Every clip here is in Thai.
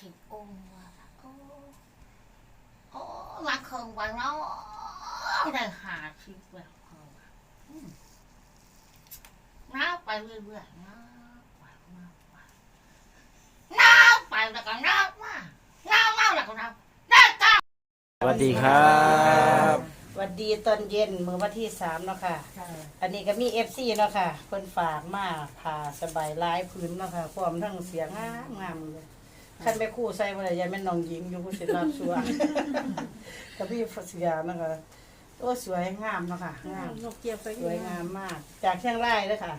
สิบองค์ว่ะโอ้โอ้มาเคิงวันเนาะได้หาสิบแบบเคิงว่ะอืมน้าไปเรื่อยๆน้าไปน้าไปน้าไปแล้วก็น้ามาน้ามาแล้วก็น้าได้ก้าสวัสดีครับสวัสดีตอนเย็นมื้อวันที่สามเนาะค่ะ อันนี้ก็มีเอฟซีเนาะค่ะเพิ่นฝากมาผ่าสบายหลายพื้นเนาะค่ะพร้อมทั้งเสียงงามงามเลย คันแม่ครู่ใส่บ่ได้ยายแม่นน้องหญิงอยู่ผู้สิรับสวงก็พี่เสียเนาะค่ะโอ้สวยงามเนาะค่ะงามนกเกียบไปสวยงามมาก จากเชียงรายเด้อค่ะ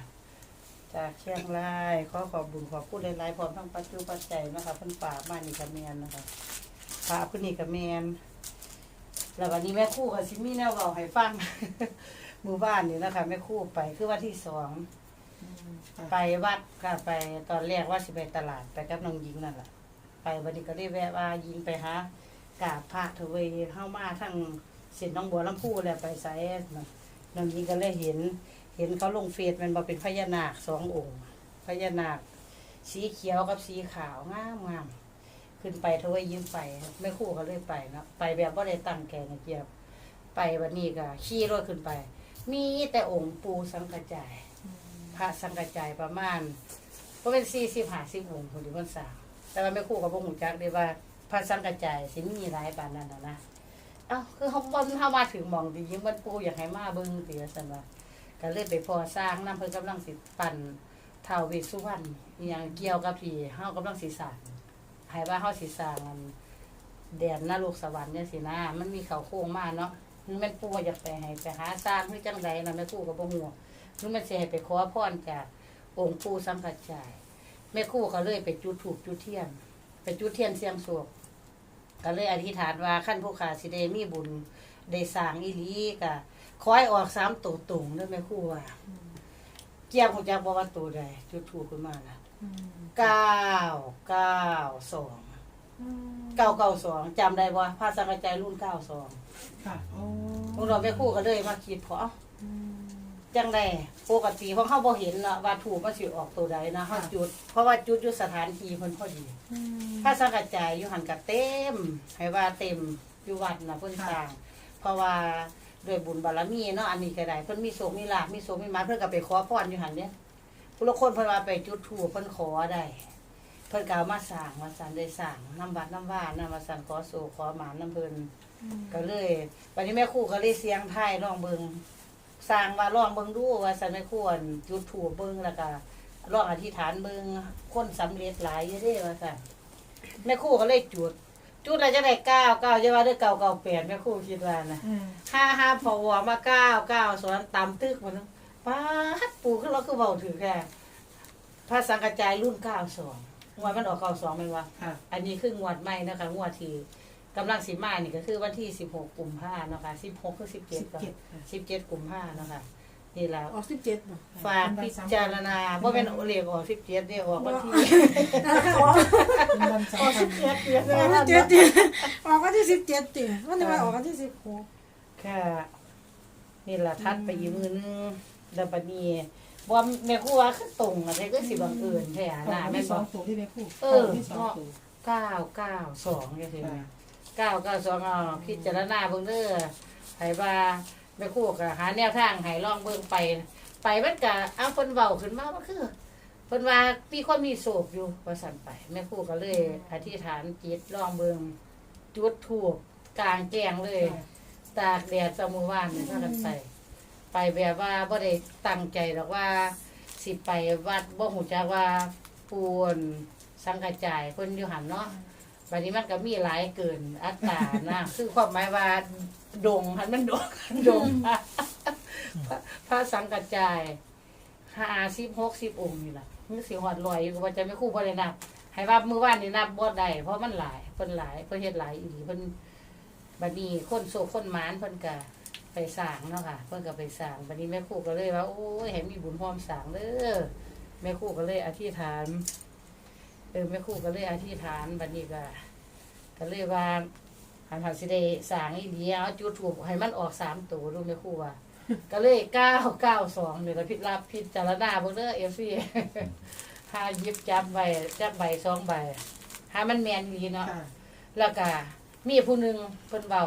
จากเชียงรายขอขอบบุญขอบคุณหลายๆพร้อมทั้งปัจจุปัจจัยเนาะคะเพิ่นฝากมานี่ก็แม่นเนาะคะฝากเพิ่นนี่ก็แม่นแล้ววันนี้แม่ครู่ก็สิมีแนวเว้าให้ฟังหมู่บ้านนี่นะคะแม่ครู่ไปคือวันที่สองไปวัดก็ไปตอนแรกว่าสิไปตลาดไปกับน้องหญิงนั่นแหละ ไปวันนี้ก็ได้แวะว่ายิงไปหากราบพระเถเวยเข้ามาทั้งเส้นน้องบัวลำพูแล้วไปไสน้องหญิงก็เลยเห็น เห็นเขาลงเฟซมันบอกเป็นพญานาคสององค์พญานาค สีเขียวกับสีขาวงามงามขึ้นไปเถเวยยิ้มไปแม่ครู่ก็เลยไปนะไปแบบว่าได้ตั้งแกนะเกียบ ไปวันนี้ก็ขี่รถขึ้นไป มีแต่องค์ปูสังกจาย พระสังกจายประมาณก็เป็นสี่สิบห้าสิบองค์คนที่คนสาง แต่ว่าแม่ครู่กับพวกหูจักได้ว่าพระสังกระจายสิมีหลายปานนั้นนะนะเอ้าคือเขาบนเข้ามาถึงหมองดียิ่งมันปูอยากให้มาเบิ่งเตียสันว่าก็เลยไปพอสร้างน้ำเพิ่นกำลังสิปั่นท้าวเวสสุวรรณอหย่างเกี่ยวกับที่เฮากำลังสิสร้างให้ว่าเฮาสิสร้างอันแดนนรกสวรรค์เนี่ยสินะมันมีเขาโค้งมาเนาะมันแม่นปูอยากไปให้ไปหาสร้างคือจังใดนะแม่ครู่ก็บ่ฮู้หรือมันสิให้ไปขอพรจากองค์ปู่สังกัจจาย แม่ครู่ก็เลยไปจุดถูกจุดเทียน ไปจุดเทียนเสียงโศกก็เลยอธิษฐานว่าขั้นผู้ขาสิได้มีบุญได้สร้างอีหลีก็ขอให้ออกสามตัวตรงเด้อแม่ครู่ว่าเกี่ยวของจักบ่ว่าตัวใดจุดถูกขึ้นมานะเก้าเก้าสองเก้าเก้าสองจำได้บ่พระสังฆจายรุ่นเก้าสองค่ะโอ้พวกเราแม่ครู่ก็เลยมาคิดพอเอ้า จังไดปกติของเขาบ่เห็นเนาะว่าถูกมันสิออกตัวใดนะเฮาจุด เพราะว่าจุดอยู่สถานที่เพิ่นพอดีพระสังกัจจายอยู่หันกับเต็ม ให้ว่าเต็มอยู่วัดนะเพิ่นสร้าง เพราะว่าด้วยบุญบารมีเนาะอันนี้ก็ได้เพิ่นมีโศกมีลาภมีโศกมีหมาเพิ่นก็ไปขอพรอยู่หันเนี่ยผู้ละคนเพิ่นว่าไปจุดธูปเพิ่นขอได้ เพิ่นก็เอามาสร้างมาสร้างได้สร้างน้ำวัดน้ำว่านำมาสร้างขอโศกขอหมานน้ำเพิ่นก็เลยวันนี้แม่ครู่ก็เลยเสียงไทายร้องเบิง สร้างว่าร้องเบิงดูว่าสันแม่ครู่อั่นจุดธูปเบิงแล้วก็ร้องอธิษฐานเบิงคนสำเร็จหลายอยู่เด้ว่าซั่นแม่ครู่ก็เลยจุด จุดอะไรจะได้เก้าเก้าจะว่าได้เก้าเก้าแปดแม่ครู่คิดว่านะห้าห้าพอวอมาเก้าเก้าสอนตามตึกมันป้าดปูขึ้นเราคือเบาถือแค่พระสังกระจายรุ่นเก้าสองงวดมันออกเก้าสองไหมวะค่ะอันนี้คืองวดใหม่นะคะงวดที่ กำลังสีมานี่ก็คือวันที่สิบหกกุมภาเนาะค่ะสิบหกคือสิบเจ็ดสิบเจ็ดค่ะ สิบเจ็ดกุมภาเนาะค่ะนี่แหละออกสิบเจ็ดบ่ฝากพิจารณาว่าเป็นโอเลียกออกสิบเจ็ดเนี่ยออกวันที่ออกเป็นวันออกสำคัสิญบเจ็ดเดือนอเลอกยวันที่เจ็ดออกวันที่สิบเจ็ดติวันนี้ว่าออกวันที่สิบหกค่ะนี่แหละทัดไปอีกมือนึงแล้วบัดนี้บ่ว่าแม่ครัวคือตรงอะแต่ก็สิบังเอิญแท้ออกน่ะวันแม่ที่นสบ่องตัวที่แม่พูดเออวันที่สองตัวเก้าเก้าสองจังซี่นะ เก้าเก้าสองเอาพิจารณาเบิ่งเด้อให้ว่าแม่ครัวก็หาแนวทางให้ลองเบิ่งไป ไปมันก็เอาเพิ่นเว้าขึ้นมาว่าคือเพิ่นว่ามีคนมีโศกอยู่ว่าซั่นไปแม่ครูก็เลย อธิษฐานจิตลองเบิ่งจุดธูปกลางแจ้งเลย ตากแดดสมุวานนี่พากันไป ไปแบบว่าบ่ได้ตั้งใจหรอกว่า สิไปวัดบ่หูจักว่าปูนสังกระจายเพิ่นอยู่หันเนาะ บัดนี้มันก็มีหลายเกินอัตรานะคือความหมายว่าดงหันมันดงดงพระพระสังกระจายห้าสิบหกสิบองค์นี่ล่ะมือสิหอดลอยอยู่ก็ว่าจะไม่คู่บ่ได้นับให้ว่ามือว่านนี่นับบ่ได้เพราะมันหลายเพิ่นหลายเพิ่นเฮ็ดหลายอีหลีเพิ่นบัดนี้คนโซคนหมานเพิ่นก็ไปสร้างเนาะค่ะ เพิ่นก็ไปสร้างบัดนี้แม่ครูก็เลยว่าโอ้ยให้มีบุญพร้อมสร้างเด้อแม่ครูก็เลยอธิษฐาน เออแม่ครูก็เลยอธิษฐานบัดนี้ก็ก็เลยว่าหันหันสิได้สร้างอีเดียวจุดถูกให้มันออกสามตัวรู้แม่ครูว่าก็เลยเก้าเก้าสองนี่ละพิรับพิจารณาเบิ่งเด้อเอฟซีหาหยิบจับใบจับใบสองใบหามันแม่นอีหลีเนาะค่ะแล้วก็มีผู้หนึงเพิ่นเว้า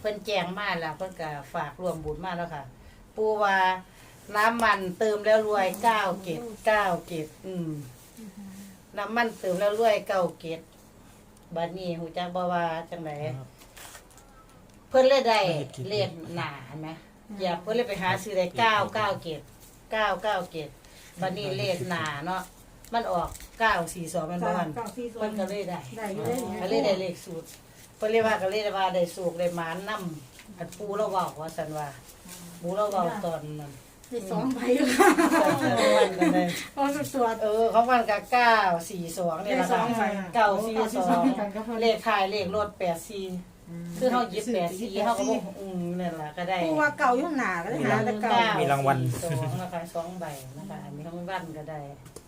เพิ่นแจ้งมาแล้วเพิ่นก็ฝากร่วมบุญมาแล้วค่ะ ปูว่าน้ำมันเติมแล้วรวยเก้าเกตเก้าเกตอืม น้ำมันเติมแล้วรวยเก้าเกตบัดนี้หูจักบ่ว่าจังไดเพิ่นเลยได้เลขหนาเห็นไหมอย่าเพิ่นเลยไปหาซื้อได้เก้าเก้าเกตเก้าเก้าเกตบัดนี้เลขหนาเนาะมันออกเก้าสี่สองมันบ่มันเก้าสี่สอง เพิ่นก็เลยได้ ได้อยู่ได้นี่ก็เลยได้เลขสูตรเพิ่นเรียกว่าก็เลยได้ว่าได้สูกได้หมานนํอันปูเราเว้าว่าซั่นว่าปูเราเว้าตอนนั้น ได้สองใบอยู่ค่ะมันก็ได้พอสุดตรวจเออเขามันก็เก้าสี่สองนี่แหละได้สองใบเก้าสี่สองกันก็พอเลขท้ายเลขรถแปดสี่คือเขาหยิบแปดสี่เขาก็บอกอืมนั่นแหละก็ได้ผู้ว่าเก่าอยู่หนาก็ได้หาแต่เก่ามีรางวัลสองนะคะสองใบนะคะอันนี้เขาไม่บ้านก็ได้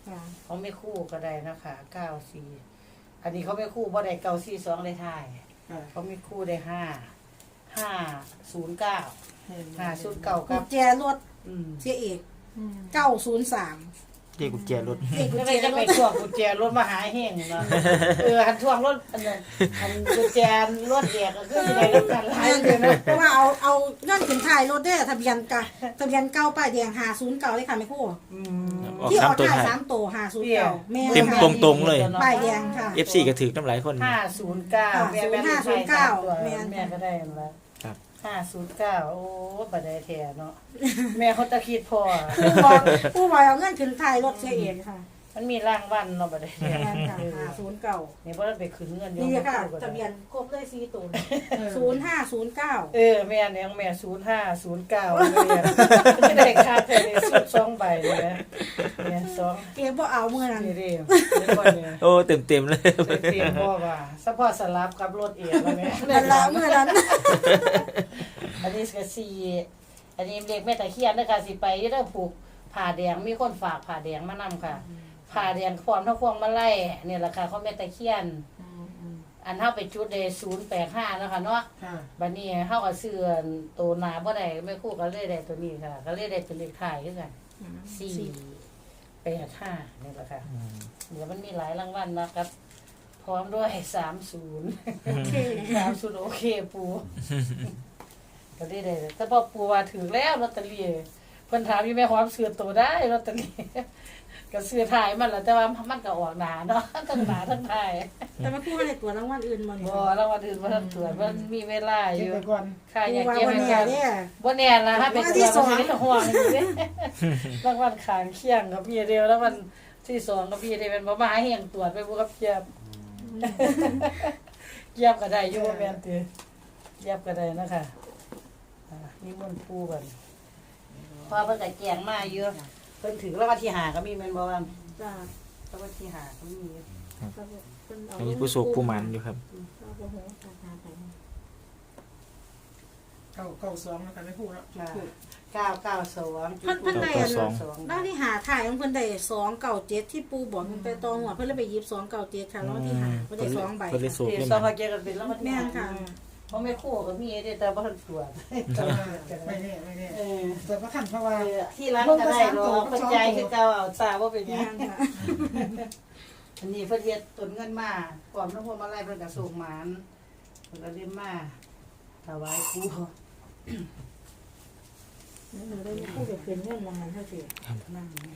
ค่ะเขาไม่คู่ก็ได้นะคะเก้าสี่อันนี้เขาไม่คู่เพราะได้เก้าสี่สองได้ท้ายเขามีคู่ได้ห้าห้าศูนย์เก้าห้าศูนย์เก้ากุกับญแจรถ อืมเสียเอกเก้าศูนย์สามเรียกกุญแจรถเลขกุญแล้วแจไปจะรไปถทวงกุญแจรถมาหาเฮงเนาะเออหันทวงรถอันนั้นอันกุญแจรถแดกก็คืออะไรรถกันหลายเลยนะเพราะว่าเอาเอาเงื่อนขึ้นท้ายรถได้ทะเบียนกะทะเบียนเก้าป้ายแดงหาศูนย์เก้าเลยค่ะแม่ครู่อืม ออกที่อสามอกตัวท้ายท้าย สามตัวหาศูนย์เก้าแม่เต็มค่ะตรง ๆเลย ป้ายแดงค่ะ FC ก็ถือน้ำหลายคน ห้าศูนย์เก้าค่ะแม่แม่05ใช้สามตัวแม่แม่ก็ได้แล้วครับ ห้าศูนย์เก้าโอ้บัดได้แท้เนาะ แม่เขาตะคิดพอ ผู้บอกผู้บอกเอาเงื่อนขึ้นท้ายรถเสียเอกค่ะ มันมีร่างวันเนาะบัดได้แท้แม่นค่ะหาศูนย์เก้านี่บ่ได้ไปขึ้นเงินอยู่นี่ค่ะก็ได้ทะเบียนครบเลยสี่ตัวศูนย์ห้าศูนย์เก้าเออแม่เนี่ยแม่ศูนย์ห้าศูนย์เก้าเลยไม่ได้ค่าแต่เลยสองใบเลยนะเนี่ยสองเก็บว่าเอาเมื่อนั้นนี่เรียเดี๋ยวก่อนเนี่ย โอ้เต็มเต็มๆเลย ไปเตรียมพ่อว่าสปอร์ตสลับกับรถเองแล้วแม่นั่นละเมื่อนั้นอันนี้ก็สี่อันนี้เด็กแม่ตะเคียนนะคะสิไปเริ่มผูกผ่าแดงมีคนฝากผ่าแดงมานำค่ะ ผ่าแดงพร้อมทั้งพวงมาไล่เนี่ยแหละค่ะเขาแม่ตะเคียนอันเท่าไปจุดเดศูนย์แปดห้านาะคะเนาะค่ะบัดนี้เฮาก็ซื้ออันตัวหนาบ่ได้แม่ครู่ก็เลยได้ตัวนี้ค่ะ ก็เลยได้เป็นเลขท้ายคือกัน4 8 5นี่แหละค่ะ เดี๋ยวมันมีหลายรางวัลนะครับ พร้อมด้วย30โอเค30โอเคปูก็ได้ได้แต่พอปูว่าถือแล้วลอตเตอรี่เพิ่นถามอยู่แม่หอมซื้อตัวได้ลอตเตอรี่ ก็ซื้อถ่ายมันแหละแต่ว่ามันก็ออกหนาเนาะทั้งหนาทั้งถ่ายแต่มาพูดให้ตัวรางวัลอื่นมาเนี่ยบ่รางวัลอื่นบ่ทันตรวจมันมีเวลาอยู่ไปก่อนค่ะอผู้ยากว่าเก็บวันให้นี้กันเนี่ยบ่แน่ละฮะเป็นวันที่ตัวสองมันห่วงอยู่เด้รางวัลขางเคียงกับพี่เดียวแล้วมันที่สองกับพี่เดียวเป็นบ่มาให้เฮียงตรวจไปบ่กับเกียบเกียบก็ได้อยู่บ่แม่นติเกียบก็ได้นะคะอ่านี่มันต์ปูกันพอเพิ่นก็แจงมาอยู่ เพิ่นถึงแล้ววันที่หาก็มีแม่นบ่ว่าจ้าแล้ววันที่หาก็มีอันนี้ผู้โศกผู้หมันอยู่ครับเก้าเก้าสองแล้วกันไม่พูดแล้วเก้าเก้าสองเพิ่นเพิ่นได้เก้าอันสองบ้านที่หาถ่ายของเพิ่นได้สองเก่าเจ็ดที่ปูบอกมันไปตองหัวเพิ่นเลยไปหยิบสองเก่าเจ็ดค่ะแล้วที่หาเพิ่นได้สองใบ เพิ่นได้โศกเดี๋ยวได้สองหมัก็นเกี่ยวกันเป็นแล้วมันแม่นค่ะ เพราะไม่คู่ก็มีเด้แต่บ่ทันตรวจไม่แน่ไม่แน่เออแต่ว่าขันเพราะว่าเออที่ร้านก็ได้หรอกปัจจัยคือเก่าเอาทราบว่าเป็นหยัแม่งนค่ะอันนี้เพิ่นเฮ็ดต้นเงินมาก่อนทั้งพวกมาไล่เพิ่นก็ส่งหมานเพิ่นก็เรียนมาถวายครูหนูได้พูดกับเพื่อนเรื่องวันนั้นเท่าสิ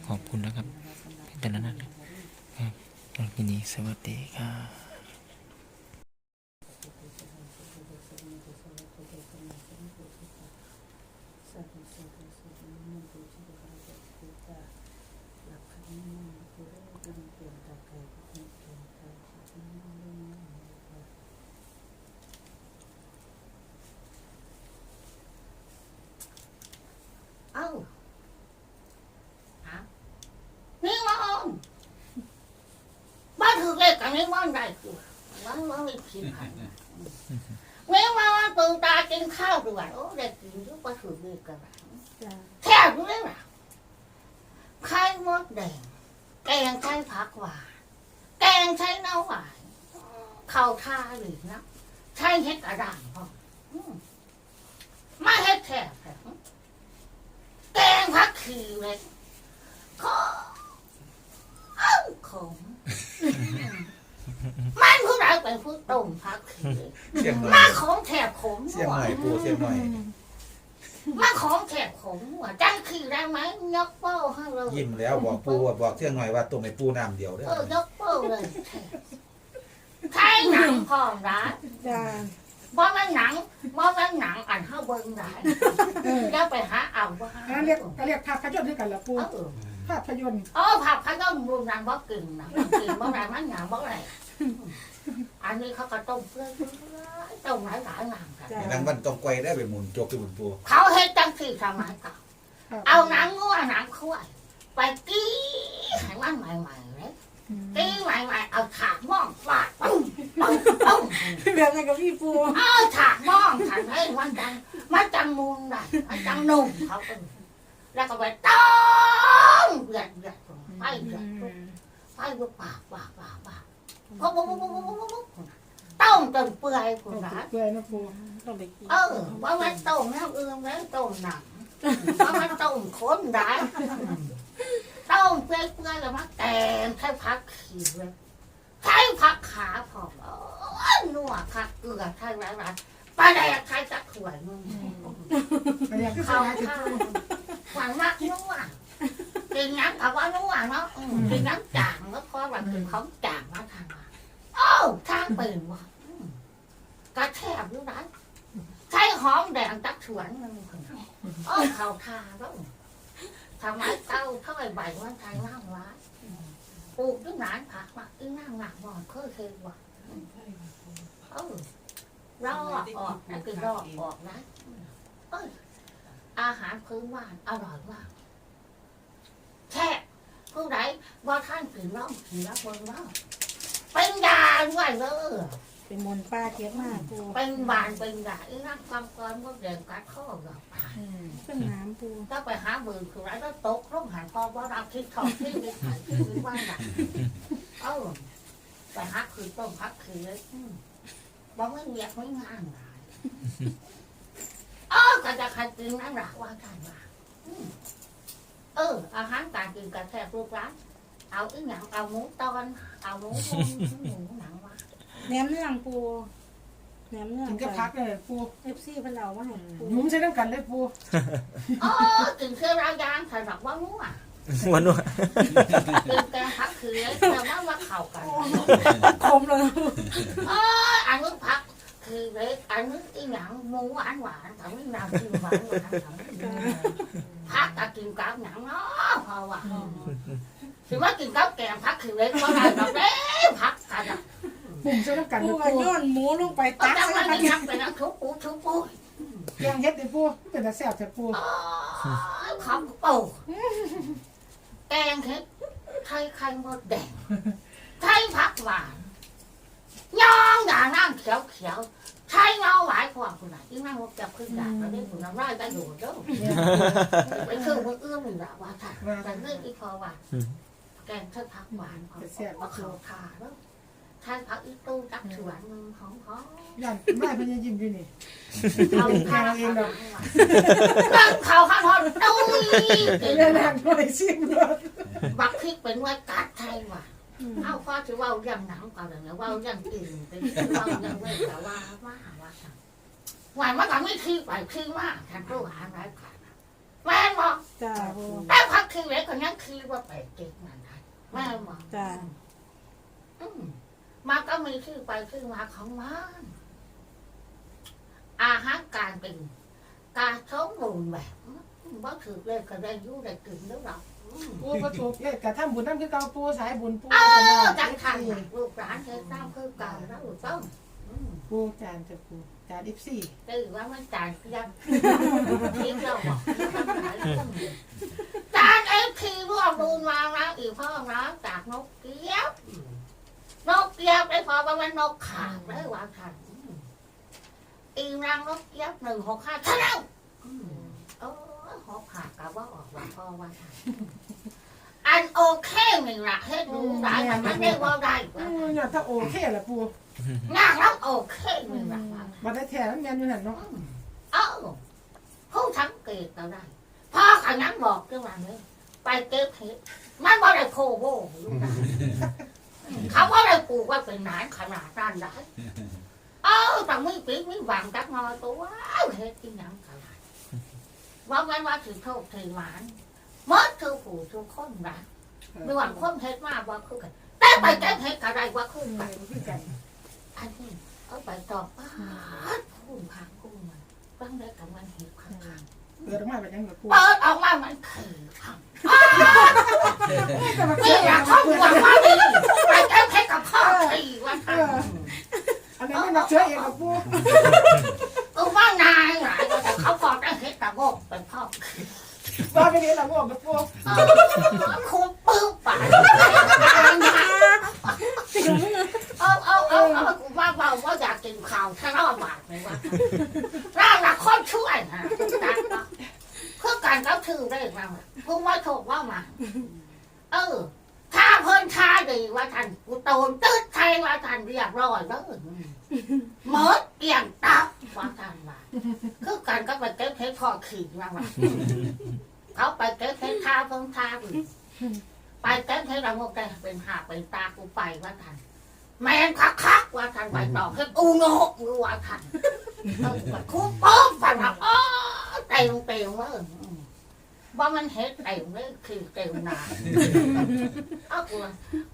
ขอบคุณนะครับเป็นนั้นนะครับวันนี้สวัสดีครับ เอ้าฮะนี่มองบ้า นถือเลขกันนี่มองได้คือมันมันมีผิดพันนี่มาว่าตื่นตากินข้าวด้วยโอ้เด็กกินยุบมาถือเลขกันจ้าแค่นี้แหละไข่มดแดงแกงไข่ผักหวานแกงใช้เนื้อหวานข้าวท่าหรือนะใช้เห็ดกระด้างพ่ออืมมาเห็ดแท้แกงผักขี้เลยข้าขม มันผู้ใดเป็นผู้ต้มพักคือเสียงหน่อยมาของแถบขมเสียงหน่อยปูเสียงหน่อยมาของแถบขมหัวจังคือได้ไหมยกเป้าให้เรายิ้มแล้วบอกปูว่าบอกเสียงหน่อยว่าตรงไอ้ปูน้ำเดียวเด้เอออยกเป้าเลยใช่หนังพร้อมร้านจ้าบ่แม่นหนังบ่แม่นหนังอันเฮาเบิ่งได้เอออย่าไปหาเอาว่าอันนั้นเรียกก็เรียกภาพยนตร์ด้วยกันละปูเออ ภาพยนตร์เออผับเขาต้องรุนแรงบ่กึ่งนะบ่กึ่งบ่แรงมันหยังบ่แรงอันนี้เขาก็ต้มเพื่อต้มหลายหลายๆอย่างกันจ้านั่งวันตรงไกวได้ไปหมุนจกไปหมุนปูเขาเฮ็ดจังสี่สมัยเก่าครับเอาหนังงัวหนังควายไปกี้ให้มันใหม่ๆเลยกี้ใหม่ๆเอาฉากม่องฟาดปุ้งปุ้งปุ้งแบบนั้นกับพี่ปูเอาฉากม่องฉันให้มันจังมันจังมูลได้มันจังนุ่มเขาเป็นแล้วก็ไปต้ มเดือดเดือดไปเดือดไปบุกปากปากปากปากปุ๊บปุ๊บปุ๊บปุ๊บปุ๊บปุ๊บต้มจนเปื่อยคุณนะเปื่อยนะปูต้องไปกินเออว่ามันต้มแล้วเอื้อมแล้วต้มหนังว่ามันต้มข้นได้ต้มเปื่อยเปื่อยแล้วมันแตงใช้พักขีดเลยใช้พักขาผอมเออนัวคักเกลือใช้ไรไรปลาแดกใช้จักถ้วยมึงอันนี้คือเขาสายติดข้าวปูหวังมากนัว กินน้ำกับว่านัวเนาะอืมกินน้ำจางแล้วพอแบบกินของจางมาทางมาโอ้ทางเป็นว่ะอืมกระแทกอยู่นั้นใช้หอมแดงจักสวนมันโอ้เขาทาแล้วทำไมเต้าเท่าไอ้ใบมันไทยมากวะปลูกด้วยหนานผักมาอีนั่งหนักบ่อนเคยเคยว่ะเออรอดออกนะคือรอออกนะเอ้ยอาหารพื้นบ้านอร่อยมาก แช่ผู้ใดว่าท่านกินน้องกินแล้วเบิ่งเนาะเป็นยาด้วยเด้อเป็นมนต์ป้าเทียบมากปูเป็นบานเป็นยาอีนั่งความก้อนก็เดินกัดข้อดอกตายเป็นน้ำปูถ้าไปหาเบื่อคือไรก็ตกร่มหันพอว่าเราคิดของที่ไปขายที่ไปว่างดังเออไปหาคือต้มพักคือเลยอืมบอกไม่เรียกไม่งานหลายเออก็จะใครกินนั่นหรอว่ากันว่า เอออาหารการกินกระแทกลูกร้านเอาอีหยังเอาหมูตอนเอาหมูหมูหนังวะแหนมเนื้องปูแหนมเนื้องกินก็พักเลยปูเอฟซีเพิ่นเอามาให้ปูหนุ่มใช้น้ำกันเลยปูเออกินเครื่องรายางใส่ดอกว่างัววันนู้นกินแกงผักคือแต่ว่าว่าเข้ากันคมเลยเอออันนี้ผักคือเล็กอันนี้อีหยังหมูหวานหวานแต่ไม่นำกินหวานหวานผักก็กินกับหนังเนาะเพราะว่าถือว่ากิ นกับแกงผักคือเล็กว่าได้ดอกเด้ผักกันอะปุ่มใช้น้ำกันปูเลยก็ปูย้อนหมูลงไปก็ตักจะใส่ไม่กระได้เทียมทำเป็นน้ำชุบปูชุบ ยปูเป็นตาแซ่บแต่ปูของปูแกงเห็ดไข่ไข่มดแดงไข่ผักหวานย่องอย่านั่งเขียวเขียวไข่เงาหวานกว่าคุณไหนที่นั่งรถจับขึ้นด่าแล้วได้ผลน้ำลายได้อยู่เด้อไปคือมันเอื้อมหนึ่งละว่าค่ะแต่เรื่องที่พอว่าแกงไข่ผักหวานของว่าเขาทาแล้วไข่ผักอีตู้จักสวนมึงของเขาย่านไม่เป็นยังยิ้มอยู่นี่เขาทาเองดอกนั่งเขาข้าวทอดตุ้ยเดี๋ยวนั่งก็ได้ชิมเลยบักพริกเป็นไว้กัดไทยว่ะ เอาฟ้าถือว่าเรื่องหนังก่อนเลยนะว่าเรื่องอื่นเป็นว่าเรื่องไม่แต่ว่าว่าว่าหวานมันก็ไม่คือไปคือมากฉันรู้หาอะไรกันแม่บอกจ้าปูแต่พักคือเล็กคนนั้นคือว่าไปเก็บมันได้แม่บอกจ้าอืมมันก็มีชื่อไปชื่อมาของมันอาหารการเป็นการสมบูรณ์แบบว่าถือเลยก็ได้ยุ่งได้กินแล้วหรอก ปูก็ถูกเลยกระทำบุญน้ำคือเก่าปูสายบุญปูเออจังทันน่ะลูกหลานเคยตามคือเก่าแล้วลูกต้องอืมปูจานจะปูจานอิฟซี่ตื่นว่ามันจานเพียงทิ้งเราบอกจานเอฟทีรวบรูนมาแล้วอีกพ่อนะจากนกเกี้ยบนกเกี้ยบได้พอว่ามันนกขาดได้วางทันอีนางนกเกี้ยบหนึ่งหกห้าเท่านั้นโอ้หกขาดกับว่าออกว่าพ่อว่าทันอันโอเคหนึ่งละให้ดูได้แต่มันไม่ว่าได้อืมเนี่ยถ้าโอเคละปูงานแล้วโอเคหนึ่งละมาได้แถมยันอยู่หันเนาะเอ้าผู้สังเกตเราได้พ่อขยันบอกจังหวะนี้ไปเก็บเห็ดมันบ่ได้โคโบอยู่นะเขาก็เลยปลูกว่าเป็นหนานขนาดนั้นได้เออแต่ไม่ปีไม่หวังจักหน้อยตัวเฮ็ดที่ยังขนาด ว่าไว้ว่าถือโทษถือหวานเมื่อถือผู้ถือคนนะไม่หวังคนเฮ็ดมากว่าคือกันแต่ไปแก้เฮ็ดอะไรว่าคือกันอันนี้เอาไปต่อป้าดคุ้มพังคุ้มมันตั้งได้กับมันเห็ดข้างเปิดออกมาเป็นยังกับปูๆเปิดออกมามันคือพังนี่อยากเข้าหัวมาดีไปแก้เฮ็ดกับข้าวทีว่าทำอันนี้ไม่นับเชื้อเองกับปูกูว่านายหลายแต่ เขาบอกได้เฮ็ดตะโกเป็นพ่อว่าไปเรียนหลังว่ากับปูคุณปื้มป่าเอาเอาเอาเอากูว่าเบาว่าอยากกินข้าวถ้ารอบบาทไหมวะร่างละคนช่วยฮะเพื่อการเขาถือได้มาพูดว่าถูกว่ามา เออถ้าเพิ่นชาดีว่าท่านกูโตนตืดไทยว่าท่านเรียบร้อยแล้วเมิดเอียงตับว่าท่านว่า คือการก็ไปเก็บเพชรพอขีดมาว่าเขาไปเก็บเพชรท่าเพิ่งท่าอีกไปเก็บเพชรเราโมกได้เป็นหาเป็นตากูไปว่าท่านแมนคักคักๆว่าท่านไปต่อให้กูโง่กูว่าท่านเออว่ากูป้อมฝันว่าอ๋อเต็มเต็มว่าว่ามันเฮ็ดเต็มเลยคือเต็มหนาเอากู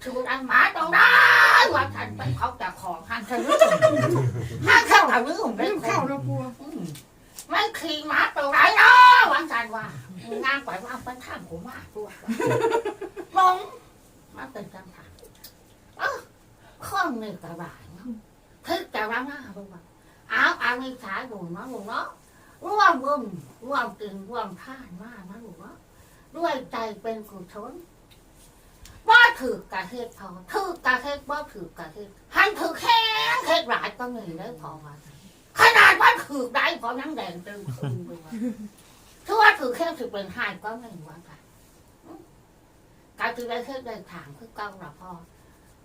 ถูกอันหมาตรงได้ว่าท่านไปเขาจะของหันทะลึ่งหันเข้าทะลึ่งไม่เริ่มเข้าเข้าแล้วปู มันขี่หมาตรงไหนเนาะวันจันทร์ว่ามึงงานปล่อยว่าเป็นท่ามกูมาตัวมองมาเป็นจังหวะเออข้อหนึ่กระบาดเนาะคือจะว่าหน้ารู้ว่าเอาเอามีสายบุญเนาะลูกเนาะร่วมบุญร่วมกินร่วมท่านมากนะลูกเนาะด้วยใจเป็นกุศลว่าถือกะเฮ็ดพอถือกะเฮ็ดว่าถือกะเฮ็ดหันถือแค่เฮ็ดหลายก็มีได้พอว่าขนาดว่า ถือได้เพอยังแดงตึงคืนด้วยถือว่าถือแค่ถือเป็นหายก็ไม่ว่ากันการถือได้เฮ็ดได้ถามคือเก่าละพอ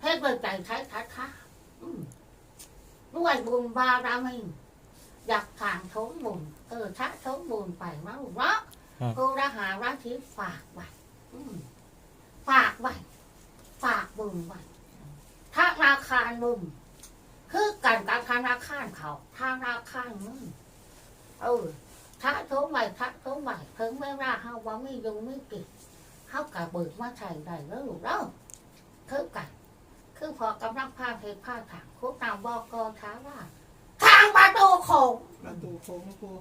เฮ็ดเบิดใจใช้ทัดค่ะด้วยบุญบารมีอยากทางทงบุญเออชักทงบุญไปมาลูกเนาะกูระหาราทิฝากไว้ฝากไว้ฝากบุญไว้ธนาคาบุญ คือกันกับธนาคารเขาธนาคารมึงเออถ้าโทรใหม่ถ้าโทรใหม่ถึงเวลาเฮาว่าไม่ยุ่งไม่กินเฮากะเบิกมาใช้ได้แล้วลูกเล่าคือกัน คือพอกำลังพาเพศพาถางคุกตามบอกกท้าว่า ทางประตูโขงประตูโค้งนะปู